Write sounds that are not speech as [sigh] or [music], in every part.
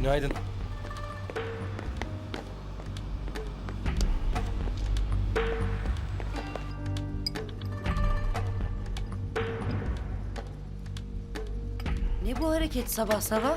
Günaydın. Ne bu hareket sabah sabah?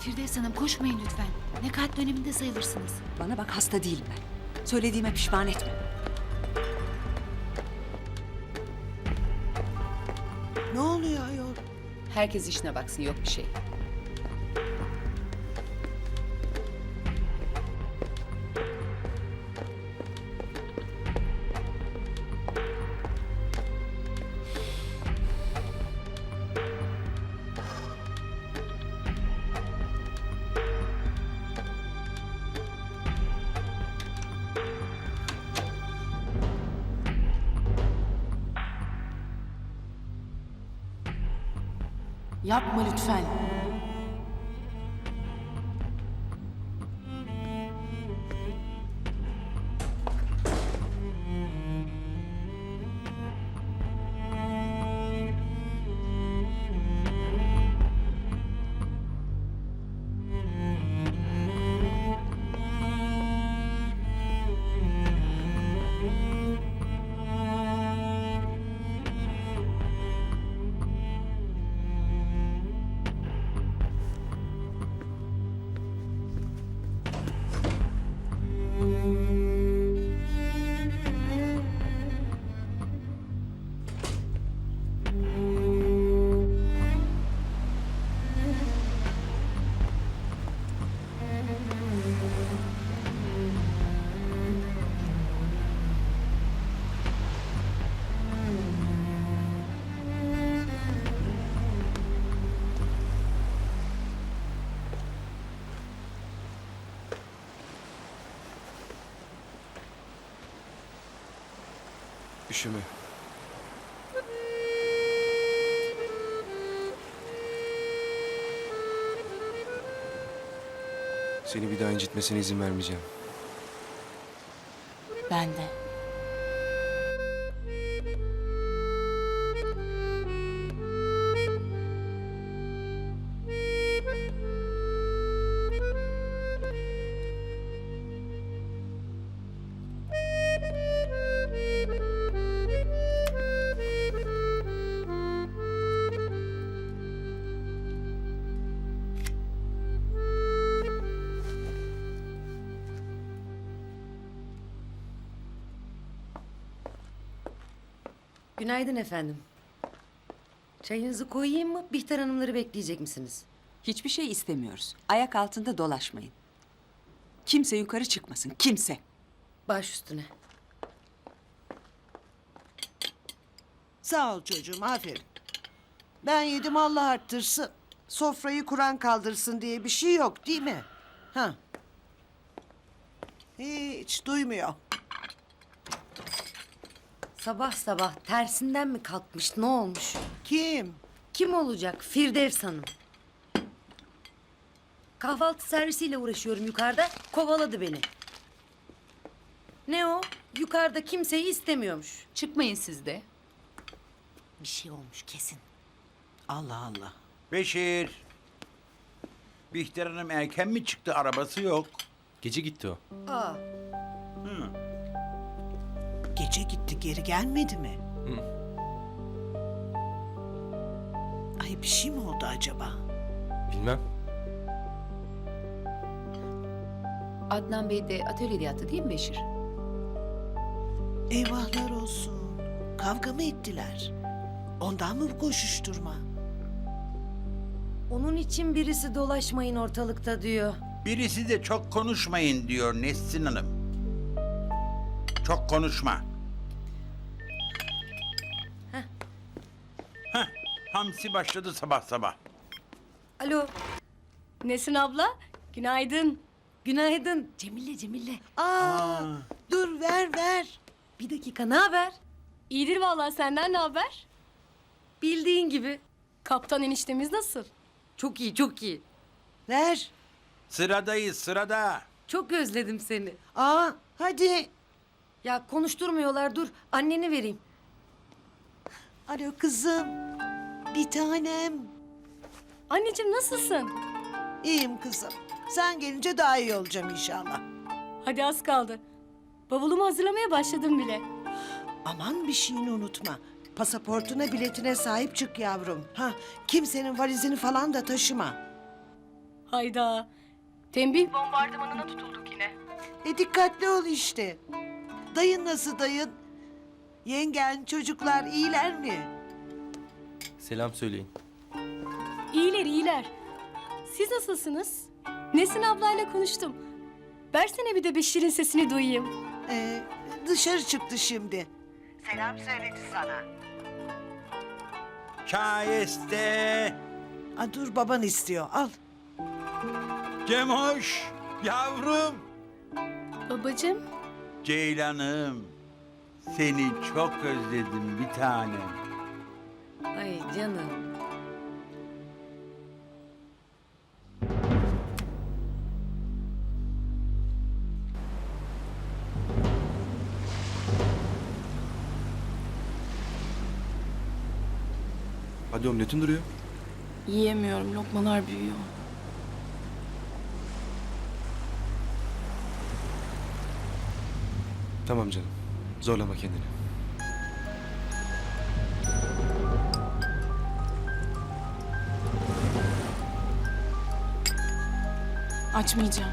Firdevs Hanım koşmayın lütfen. Nekat döneminde sayılırsınız. Bana bak hasta değilim ben. Söylediğime pişman etme. Ne oluyor ayol? Herkes işine baksın yok bir şey. Yapma lütfen. Üşüme. Seni bir daha incitmesine izin vermeyeceğim. Ben de. Günaydın efendim. Çayınızı koyayım mı? Bihter Hanımları bekleyecek misiniz? Hiçbir şey istemiyoruz. Ayak altında dolaşmayın. Kimse yukarı çıkmasın, kimse. Baş üstüne. Sağ ol çocuğum aferin. Ben yedim Allah arttırsın. Sofrayı Kur'an kaldırsın diye bir şey yok değil mi? Ha. Hiç duymuyor. Sabah sabah tersinden mi kalkmış? Ne olmuş? Kim? Kim olacak? Firdevs Hanım. Kahvaltı servisiyle uğraşıyorum yukarıda. Kovaladı beni. Ne o? Yukarıda kimseyi istemiyormuş. Çıkmayın siz de. Bir şey olmuş kesin. Allah Allah. Beşir. Bihter Hanım erken mi çıktı? Arabası yok. Gece gitti o. Aa, Gece gitti geri gelmedi mi? Ay bir şey mi oldu acaba? Bilmem. Adnan Bey de atölyede yattı değil mi Beşir? Eyvahlar olsun. Kavga mı ettiler? Ondan mı bu koşuşturma? onun için birisi dolaşmayın ortalıkta diyor. Birisi de çok konuşmayın diyor Nesrin Hanım. Çok konuşma. Hamsi başladı sabah sabah. Alo, Nesin abla? Günaydın. günaydın. Cemile, Cemile. Aa, dur ver ver. Bir dakika, ne haber? İyidir vallahi senden ne haber? Bildiğin gibi. Kaptan eniştemiz nasıl? Çok iyi, çok iyi. Ver. Sıradayız sırada. Çok özledim seni. Aa hadi. Ya konuşturmuyorlar dur. Anneni vereyim. Alo kızım. Bir tanem. Anneciğim nasılsın? İyiyim kızım. Sen gelince daha iyi olacağım inşallah. Hadi az kaldı. Bavulumu hazırlamaya başladım bile. Aman bir şeyini unutma. Pasaportuna biletine sahip çık yavrum. Ha kimsenin valizini falan da taşıma. Hayda. Tembih bombardımanına tutulduk yine. E dikkatli ol işte. Dayın nasıl dayın? Yengen çocuklar iyiler mi? Selam söyleyin. İyiler iyiler. Siz nasılsınız? Nesin ablayla konuştum. Versene bir de Beşir'in sesini duyayım. Ee, dışarı çıktı şimdi. Selam söyledi sana. Şayeste. Aa, dur baban istiyor al. Cemoş. Yavrum. Babacığım. Ceylanım. Seni çok özledim bir tanem. Ay canım. Hadi omletin duruyor. Yiyemiyorum, lokmalar büyüyor. Tamam canım. Zorlama kendini. Açmayacağım.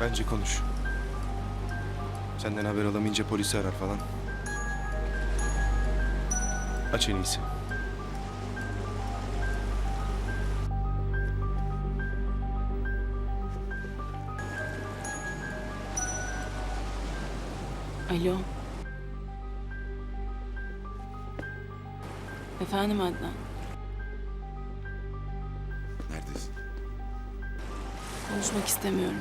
Bence konuş. Senden haber alamayınca polisi arar falan. Aç en iyisi. Alo. Efendim Adnan. Neredesin? Konuşmak istemiyorum.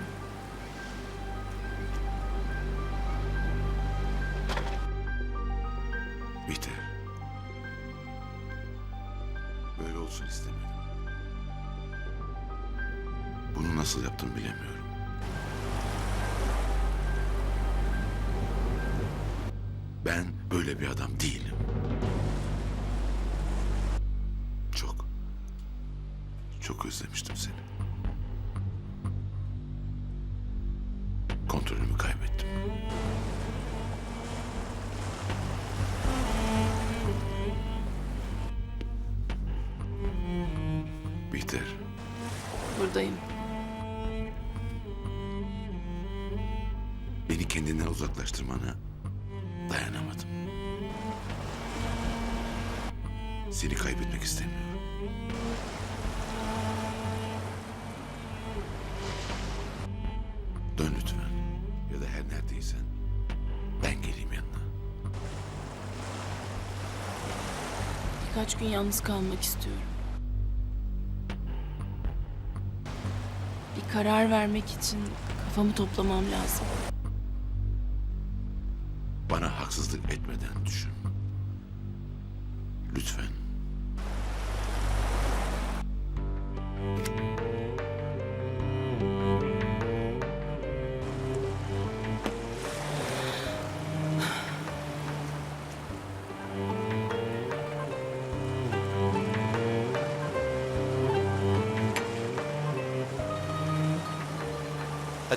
Bihter. Böyle olsun istemedim. Bunu nasıl yaptım bilemiyorum. Ben böyle bir adam değilim. Çok özlemiştim seni. Kontrolümü kaybettim. Bihter, Buradayım. beni kendinden uzaklaştırmana dayanamadım. Seni kaybetmek istemiyorum. Neredeysen ben geleyim yanına. Birkaç gün yalnız kalmak istiyorum. Bir karar vermek için kafamı toplamam lazım. Bana haksızlık etmeden düşün. Lütfen.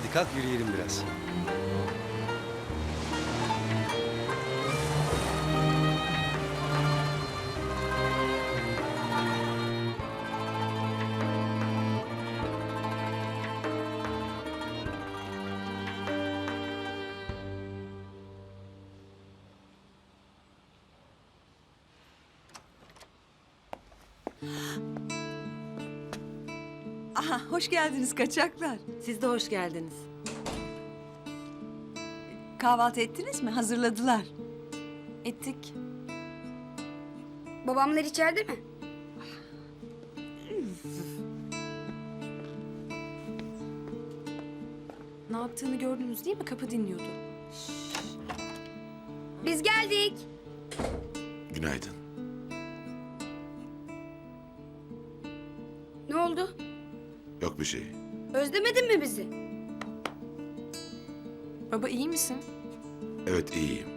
Hadi kalk yürüyelim biraz. Aha hoş geldiniz kaçaklar. Siz de hoş geldiniz. Kahvaltı ettiniz mi? Hazırladılar. Ettik. Babamlar içeride mi? [sighs] Ne yaptığını gördünüz değil mi? Kapı dinliyordu. Biz geldik. Günaydın. Yok bir şey. Özlemedin mi bizi? Baba iyi misin? Evet iyiyim.